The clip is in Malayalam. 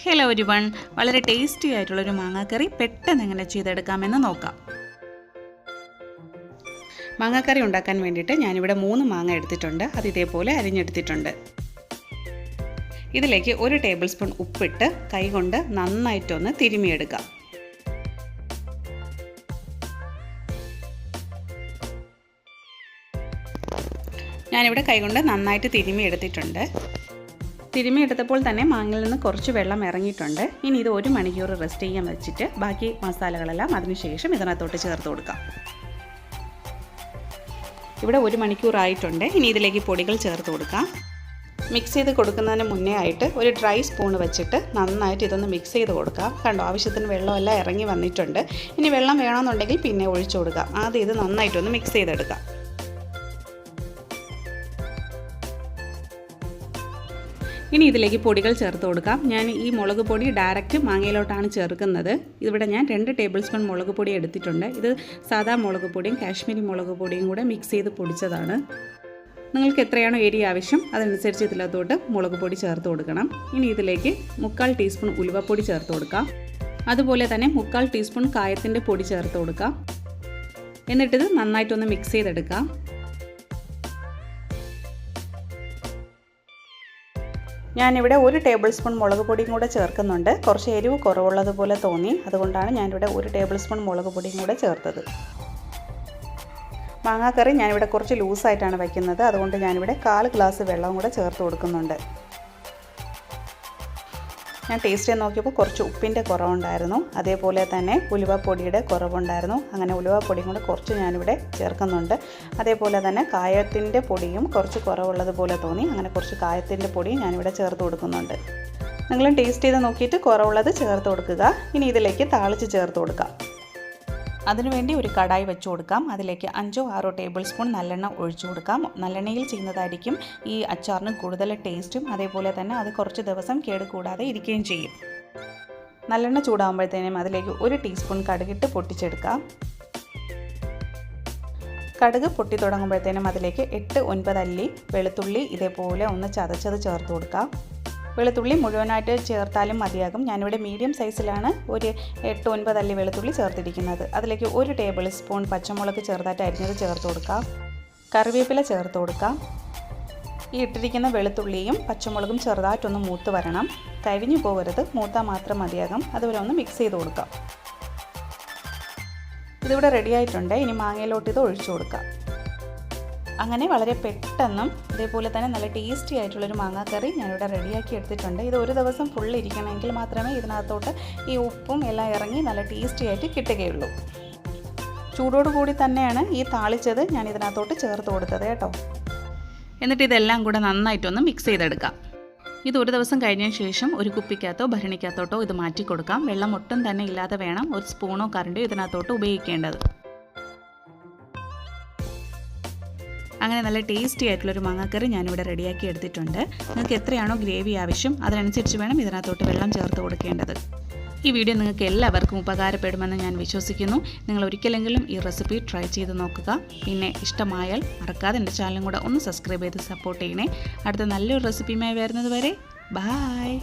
ഹലോ ഒരു വൺ വളരെ ടേസ്റ്റി ആയിട്ടുള്ളൊരു മാങ്ങാക്കറി പെട്ടെന്ന് എങ്ങനെ ചെയ്തെടുക്കാമെന്ന് നോക്കാം. മാങ്ങാക്കറി ഉണ്ടാക്കാൻ വേണ്ടിയിട്ട് ഞാനിവിടെ മൂന്ന് മാങ്ങ എടുത്തിട്ടുണ്ട്. അത് ഇതേപോലെ അരിഞ്ഞെടുത്തിട്ടുണ്ട്. ഇതിലേക്ക് ഒരു ടേബിൾ സ്പൂൺ ഉപ്പിട്ട് കൈകൊണ്ട് നന്നായിട്ടൊന്ന് തിരുമിയെടുക്കാം. ഞാനിവിടെ കൈകൊണ്ട് നന്നായിട്ട് തിരുമി എടുത്തിട്ടുണ്ട് തിരുമി എടുത്തപ്പോൾ തന്നെ മാങ്ങയിൽ നിന്ന് കുറച്ച് വെള്ളം ഇറങ്ങിയിട്ടുണ്ട്. ഇനി ഇത് ഒരു മണിക്കൂർ റെസ്റ്റ് ചെയ്യാൻ വെച്ചിട്ട് ബാക്കി മസാലകളെല്ലാം അതിനുശേഷം ഇതിനകത്തോട്ട് ചേർത്ത് കൊടുക്കാം. ഇവിടെ ഒരു മണിക്കൂർ ആയിട്ടുണ്ട്. ഇനി ഇതിലേക്ക് പൊടികൾ ചേർത്ത് കൊടുക്കാം. മിക്സ് ചെയ്ത് കൊടുക്കുന്നതിന് മുന്നേ ആയിട്ട് ഒരു ഡ്രൈ സ്പൂൺ വെച്ചിട്ട് നന്നായിട്ട് ഇതൊന്ന് മിക്സ് ചെയ്ത് കൊടുക്കാം. കണ്ടോ ആവശ്യത്തിന് വെള്ളമെല്ലാം ഇറങ്ങി വന്നിട്ടുണ്ട്. ഇനി വെള്ളം വേണമെന്നുണ്ടെങ്കിൽ പിന്നെ ഒഴിച്ചു കൊടുക്കാം. ആദ്യം ഇത് നന്നായിട്ടൊന്ന് മിക്സ് ചെയ്തെടുക്കാം. ഇനി ഇതിലേക്ക് പൊടികൾ ചേർത്ത് കൊടുക്കാം. ഞാൻ ഈ മുളക് പൊടി ഡയറക്റ്റ് മാങ്ങയിലോട്ടാണ് ചേർക്കുന്നത്. ഇവിടെ ഞാൻ രണ്ട് ടേബിൾ സ്പൂൺ മുളക് പൊടി എടുത്തിട്ടുണ്ട്. ഇത് സാധാ മുളക് പൊടിയും കാശ്മീരി മുളക് പൊടിയും കൂടെ മിക്സ് ചെയ്ത് പൊടിച്ചതാണ്. നിങ്ങൾക്ക് എത്രയാണോ ഏരിയ ആവശ്യം അതനുസരിച്ച് ഇതിലത്തോട്ട് മുളക് പൊടി ചേർത്ത് കൊടുക്കണം. ഇനി ഇതിലേക്ക് മുക്കാൽ ടീസ്പൂൺ ഉലുവപ്പൊടി ചേർത്ത് കൊടുക്കാം. അതുപോലെ തന്നെ മുക്കാൽ ടീസ്പൂൺ കായത്തിന്റെ പൊടി ചേർത്ത് കൊടുക്കാം. എന്നിട്ടിത് നന്നായിട്ടൊന്ന് മിക്സ് ചെയ്തെടുക്കാം. ഞാനിവിടെ ഒരു ടേബിൾ സ്പൂൺ മുളക് പൊടിയും കൂടെ ചേർക്കുന്നുണ്ട്. കുറച്ച് എരിവ് കുറവുള്ളതുപോലെ തോന്നി. അതുകൊണ്ടാണ് ഞാനിവിടെ ഒരു ടേബിൾ സ്പൂൺ മുളക് പൊടിയും കൂടെ ചേർത്തത്. മാങ്ങാക്കറി ഞാനിവിടെ കുറച്ച് ലൂസായിട്ടാണ് വയ്ക്കുന്നത്. അതുകൊണ്ട് ഞാനിവിടെ കാൽ ഗ്ലാസ് വെള്ളവും കൂടെ ചേർത്ത് കൊടുക്കുന്നുണ്ട്. ഞാൻ ടേസ്റ്റ് ചെയ്ത് നോക്കിയപ്പോൾ കുറച്ച് ഉപ്പിന്റെ കുറവുണ്ടായിരുന്നു. അതേപോലെ തന്നെ ഉലുവപ്പൊടിയുടെ കുറവുണ്ടായിരുന്നു. അങ്ങനെ ഉലുവപ്പൊടിയും കൂടെ കുറച്ച് ഞാനിവിടെ ചേർക്കുന്നുണ്ട്. അതേപോലെ തന്നെ കായത്തിന്റെ പൊടിയും കുറച്ച് കുറവുള്ളതുപോലെ തോന്നി. അങ്ങനെ കുറച്ച് കായത്തിന്റെ പൊടിയും ഞാനിവിടെ ചേർത്ത് കൊടുക്കുന്നുണ്ട്. നിങ്ങളും ടേസ്റ്റ് ചെയ്ത് നോക്കിയിട്ട് കുറവുള്ളത് ചേർത്ത് കൊടുക്കുക. ഇനി ഇതിലേക്ക് താളിച്ച് ചേർത്ത് കൊടുക്കാം. അതിനുവേണ്ടി ഒരു കടായി വെച്ച് കൊടുക്കാം. അതിലേക്ക് അഞ്ചോ ആറോ ടേബിൾ സ്പൂൺ നല്ലെണ്ണ ഒഴിച്ചു കൊടുക്കാം. നല്ലെണ്ണയിൽ ചെയ്യുന്നതായിരിക്കും ഈ അച്ചാറിന് കൂടുതൽ ടേസ്റ്റും. അതേപോലെ തന്നെ അത് കുറച്ച് ദിവസം കേട് കൂടാതെ ഇരിക്കുകയും ചെയ്യും. നല്ലെണ്ണ ചൂടാകുമ്പോഴത്തേനും അതിലേക്ക് ഒരു ടീസ്പൂൺ കടുകിട്ട് പൊട്ടിച്ചെടുക്കാം. കടുക് പൊട്ടി തുടങ്ങുമ്പോഴത്തേനും അതിലേക്ക് എട്ട് ഒൻപത് അല്ലി വെളുത്തുള്ളി ഇതേപോലെ ഒന്ന് ചതച്ചത് ചേർത്ത് കൊടുക്കാം. വെളുത്തുള്ളി മുഴുവനായിട്ട് ചേർത്താലും മതിയാകും. ഞാനിവിടെ മീഡിയം സൈസിലാണ് ഒരു എട്ട് ഒൻപത് അല്ലി വെളുത്തുള്ളി ചേർത്തിരിക്കുന്നത്. അതിലേക്ക് ഒരു ടേബിൾ സ്പൂൺ പച്ചമുളക് ചെറുതായിട്ട് അരിഞ്ഞത് ചേർത്ത് കൊടുക്കാം. കറിവേപ്പില ചേർത്ത് കൊടുക്കാം. ഈ ഇട്ടിരിക്കുന്ന വെളുത്തുള്ളിയും പച്ചമുളകും ചെറുതായിട്ടൊന്ന് മൂത്ത് വരണം. കരിഞ്ഞു പോകരുത്. മൂത്താൽ മാത്രം മതിയാകും. അതുപോലെ ഒന്ന് മിക്സ് ചെയ്ത് കൊടുക്കാം. ഇതിവിടെ റെഡി ആയിട്ടുണ്ട്. ഇനി മാങ്ങയിലോട്ട് ഇത് ഒഴിച്ചു കൊടുക്കാം. അങ്ങനെ വളരെ പെട്ടെന്നും ഇതേപോലെ തന്നെ നല്ല ടേസ്റ്റി ആയിട്ടുള്ളൊരു മാങ്ങാക്കറി ഞാനിവിടെ റെഡിയാക്കി എടുത്തിട്ടുണ്ട്. ഇത് ഒരു ദിവസം ഫുൾ ഇരിക്കണമെങ്കിൽ മാത്രമേ ഇതിനകത്തോട്ട് ഈ ഉപ്പും എല്ലാം ഇറങ്ങി നല്ല ടേസ്റ്റി ആയിട്ട് കിട്ടുകയുള്ളൂ. ചൂടോടുകൂടി തന്നെയാണ് ഈ താളിച്ചത് ഞാൻ ഇതിനകത്തോട്ട് ചേർത്ത് കൊടുത്തത് കേട്ടോ. എന്നിട്ട് ഇതെല്ലാം കൂടെ നന്നായിട്ടൊന്ന് മിക്സ് ചെയ്തെടുക്കാം. ഇത് ഒരു ദിവസം കഴിഞ്ഞ ശേഷം ഒരു കുപ്പിക്കകത്തോ ഭരണിക്കകത്തോട്ടോ ഇത് മാറ്റി കൊടുക്കാം വെള്ളം ഒട്ടും തന്നെ ഇല്ലാതെ വേണം. ഒരു സ്പൂണോ കറണ്ടോ ഇതിനകത്തോട്ട് ഉപയോഗിക്കേണ്ടത്. അങ്ങനെ നല്ല ടേസ്റ്റി ആയിട്ടുള്ളൊരു മാങ്ങാക്കറി ഞാനിവിടെ റെഡിയാക്കി എടുത്തിട്ടുണ്ട്. നിങ്ങൾക്ക് എത്രയാണോ ഗ്രേവി ആവശ്യം അതിനനുസരിച്ച് വേണം ഇതിനകത്തോട്ട് വെള്ളം ചേർത്ത് കൊടുക്കേണ്ടത്. ഈ വീഡിയോ നിങ്ങൾക്ക് എല്ലാവർക്കും ഉപകാരപ്പെടുമെന്ന് ഞാൻ വിശ്വസിക്കുന്നു. നിങ്ങൾ ഒരിക്കലെങ്കിലും ഈ റെസിപ്പി ട്രൈ ചെയ്ത് നോക്കുക. പിന്നെ ഇഷ്ടമായാൽ മറക്കാതെ എന്റെ ചാനലും കൂടെ ഒന്ന് സബ്സ്ക്രൈബ് ചെയ്ത് സപ്പോർട്ട് ചെയ്യണേ. അടുത്ത നല്ലൊരു റെസിപ്പിയുമായി വരുന്നത് വരെ ബായ്